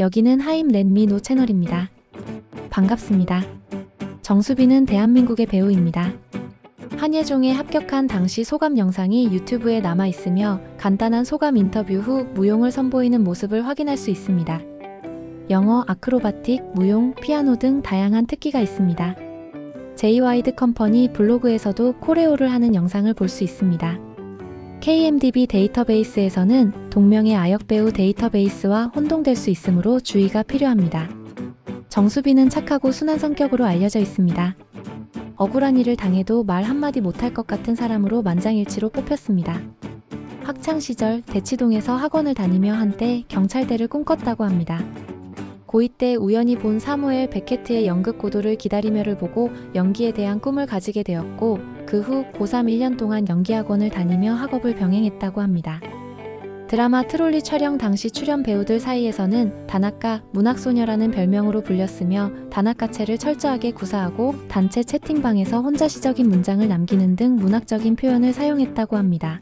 여기는 하임 렛미노 채널입니다. 반갑습니다. 정수빈은 대한민국의 배우입니다. 한예종에 합격한 당시 소감 영상이 유튜브에 남아 있으며 간단한 소감 인터뷰 후 무용을 선보이는 모습을 확인할 수 있습니다. 영어, 아크로바틱, 무용, 피아노 등 다양한 특기가 있습니다. 제이와이드 컴퍼니 블로그에서도 코레오를 하는 영상을 볼 수 있습니다. KMDB 데이터베이스에서는 동명의 아역 배우 데이터베이스와 혼동될 수 있으므로 주의가 필요합니다. 정수빈은 착하고 순한 성격으로 알려져 있습니다. 억울한 일을 당해도 말 한마디 못할 것 같은 사람으로 만장일치로 뽑혔습니다. 학창 시절 대치동에서 학원을 다니며 한때 경찰대를 꿈꿨다고 합니다. 고2 때 우연히 본 사무엘 베케트의 연극 고도를 기다리며를 보고 연기에 대한 꿈을 가지게 되었고 그 후 고3 1년 동안 연기학원을 다니며 학업을 병행했다고 합니다. 드라마 트롤리 촬영 당시 출연 배우들 사이에서는 다나카 문학소녀라는 별명으로 불렸으며 다나카체를 철저하게 구사하고 단체 채팅방에서 혼자 시적인 문장을 남기는 등 문학적인 표현을 사용했다고 합니다.